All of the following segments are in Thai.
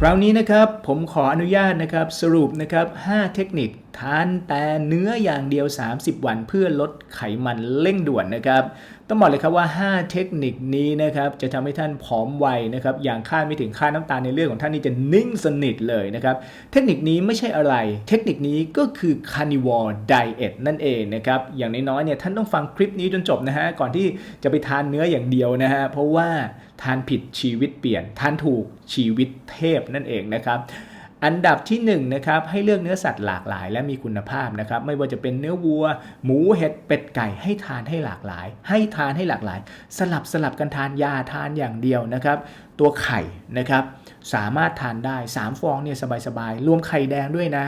คราวนี้นะครับผมขออนุญาตนะครับสรุปนะครับ 5 เทคนิค ทานแต่เนื้ออย่างเดียว 30 วันเพื่อลดไขมันเร่งด่วนนะครับ ต้องบอกเลยครับว่า 5 เทคนิคนี้นะครับจะทำให้ท่านผอมไวนะครับอย่างคาดไม่ถึงค่าน้ำตาลในเลือดของท่านนี่จะนิ่งสนิทเลยนะครับเทคนิคนี้ไม่ใช่อะไร เทคนิคนี้ก็คือ carnivore diet นั่นเองนะครับอย่างน้อยๆเนี่ยท่านต้องฟังคลิปนี้จนจบนะฮะก่อนที่จะไปทานเนื้ออย่างเดียวนะฮะเพราะว่าทานผิดชีวิตเปลี่ยน ทานถูกชีวิตเทพนั่นเองนะครับ อันดับที่1นงนะครับให้เลือกเนื้อสัตว์หลากหลาย และมีคุณภาพนะครับไม่ว่าจะเป็นเนื้อวัว หมูเห็ดเป็ดไก่ให้ทานให้หลากหลาย ให้ทานให้หลากหลาย สลับสลับกันทานยาทานอย่างเดียวนะครับตัวไข่นะครับสามารถทานได้ 3 ฟองเนี่ยสบายๆ รวมไข่แดงด้วยนะ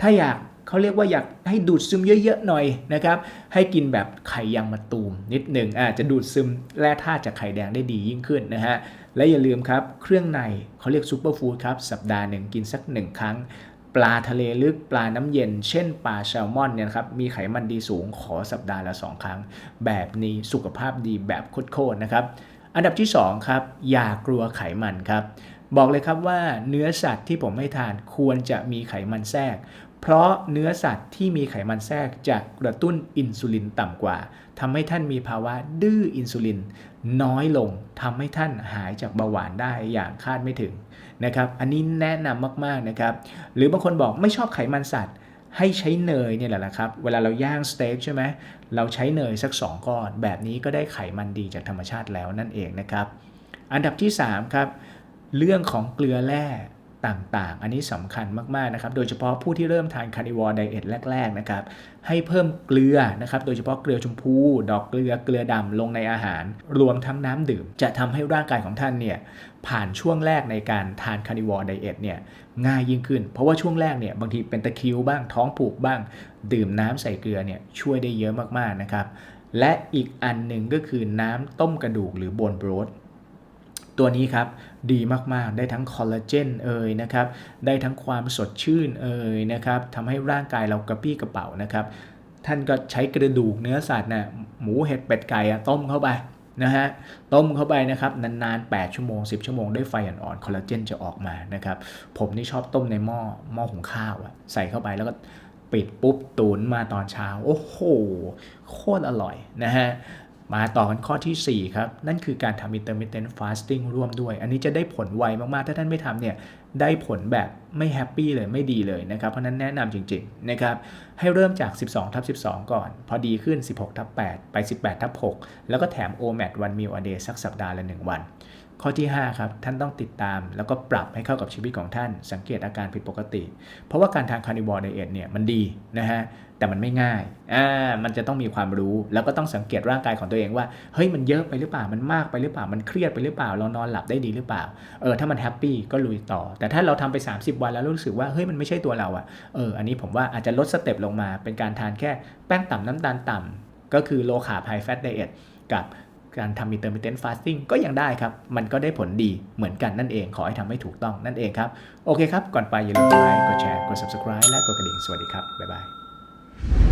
ถ้าอยากเขาเรียกว่าอยากให้ดูดซึมเยอะๆหน่อยนะครับให้กินแบบไข่ยางมะตูมนิดหนึ่งอาจจะดูดซึมแร่ธาตุจากไข่แดงได้ดียิ่งขึ้นนะฮะ และอย่าลืมครับ เครื่องในเขาเรียกซูเปอร์ฟู้ดครับ สัปดาห์หนึ่งกินสักหนึ่งครั้ง ปลาทะเลลึกปลาน้ำเย็น เช่นปลาแซลมอนเนี่ยครับ มีไขมันดีสูงขอสัปดาห์ละ 2 ครั้ง แบบนี้สุขภาพดีแบบโคตรๆนะครับ อันดับที่ 2 ครับ อย่ากลัวไขมันครับบอกเลยครับว่าเนื้อสัตว์ที่ผมให้ทานควรจะมีไขมันแทรก เพราะเนื้อสัตว์ที่มีไขมันแทรกจะกระตุ้นอินซูลินต่ำกว่าทำให้ท่านมีภาวะดื้ออินซูลิน น้อยลงทำให้ท่านหายจากเบาหวานได้อย่างคาดไม่ถึงนะครับ อันนี้แนะนำมากๆนะครับ หรือบางคนบอกไม่ชอบไขมันสัตว์ ให้ใช้เนยเนี่ยแหละนะครับ เวลาเราย่างสเต็กใช่ไหมเราใช้เนยสัก 2 ก้อน แบบนี้ก็ได้ไขมันดีจากธรรมชาติแล้วนั่นเองนะครับ อันดับที่3ครับเรื่องของเกลือแร่ ต่างๆ อันนี้สำคัญมากๆนะครับ โดยเฉพาะผู้ที่เริ่มทานคาร์นิวอร์ไดเอทแรก ๆ นะครับ ให้เพิ่มเกลือนะครับ โดยเฉพาะเกลือชมพู ดอกเกลือ เกลือดำลงในอาหาร รวมทั้งน้ำดื่ม จะทำให้ร่างกายของท่านเนี่ยผ่านช่วงแรกในการทานคาร์นิวอร์ไดเอทเนี่ยง่ายยิ่งขึ้น เพราะว่าช่วงแรกเนี่ยบางทีเป็นตะคริวบ้างท้องผูกบ้าง ดื่มน้ำใส่เกลือเนี่ยช่วยได้เยอะมากๆนะครับ และอีกอันหนึ่งก็คือน้ำต้มกระดูกหรือบนโบรส ตัวนี้ครับดีมากๆ ได้ทั้งคอลลาเจนเอ่ยนะครับ ได้ทั้งความสดชื่นเอ่ยนะครับทำให้ร่างกายเรากระปี้กระเป๋านะครับ ท่านก็ใช้กระดูกเนื้อสัตว์นะหมูเห็ดเป็ดไก่อะต้มเข้าไปนะฮะต้มเข้าไปนะครับนานๆ 8 ชั่วโมง 10 ชั่วโมงด้วยไฟอ่อนๆคอลลาเจนจะออกมานะครับ ผมนี่ชอบต้มในหม้อหม้อหุงข้าวอะใส่เข้าไปแล้วก็ปิดปุ๊บตุนมาตอนเช้า โอ้โห โคตรอร่อยนะฮะ มาต่อกันข้อทีสี่ 4 ครับ นั่นคือการทำ intermittent fasting ร่วมด้วย อันนี้จะได้ผลไวมาก ๆ ถ้าท่านไม่ทำเนี่ย ได้ผลแบบไม่แฮปปี้เลยไม่ดีเลยนะครับ เพราะนั้นแนะนำจริง ๆ นะครับ ให้เริ่มจาก 12 ทับ 12 ก่อน พอดีขึ้น 16 ทับ 8 ไป 18 ทับ 6 แล้วก็แถม OMAD one meal a day สักสัปดาห์ละ 1 วัน ข้อที่5ครับท่านต้องติดตาม แล้วก็ปรับให้เข้ากับชีวิตของท่าน สังเกตอาการผิดปกติ เพราะว่าการทานคาร์นิวอร์ไดเอทเนี่ยมันดีนะฮะแต่มันไม่ง่ายอ่ามันจะต้องมีความรู้ แล้วก็ต้องสังเกตร่างกายของตัวเองว่าเฮ้ยมันเยอะไปหรือเปล่ามันมากไปหรือเปล่ามันเครียดไปหรือเปล่าเรานอนหลับได้ดีหรือเปล่าเออถ้ามันแฮปปี้ก็ลุยต่อ แต่ถ้าเราทำไป 30 วันแล้วรู้สึกว่าเฮ้ยมันไม่ใช่ตัวเราอะเอออันนี้ผมว่าอาจจะลดสเต็ปลงมา เป็นการทานแค่แป้งต่ำน้ำตาลต่ำก็คือ low carb high fat diet กับ การทำ intermittent fasting ก็ยังได้ครับ มันก็ได้ผลดีเหมือนกันนั่นเอง ขอให้ทำให้ถูกต้องนั่นเองครับ โอเคครับ ก่อนไปอย่าลืมกดไลค์ กดแชร์ กด subscribe และกดกระดิ่ง สวัสดีครับ บ๊ายบาย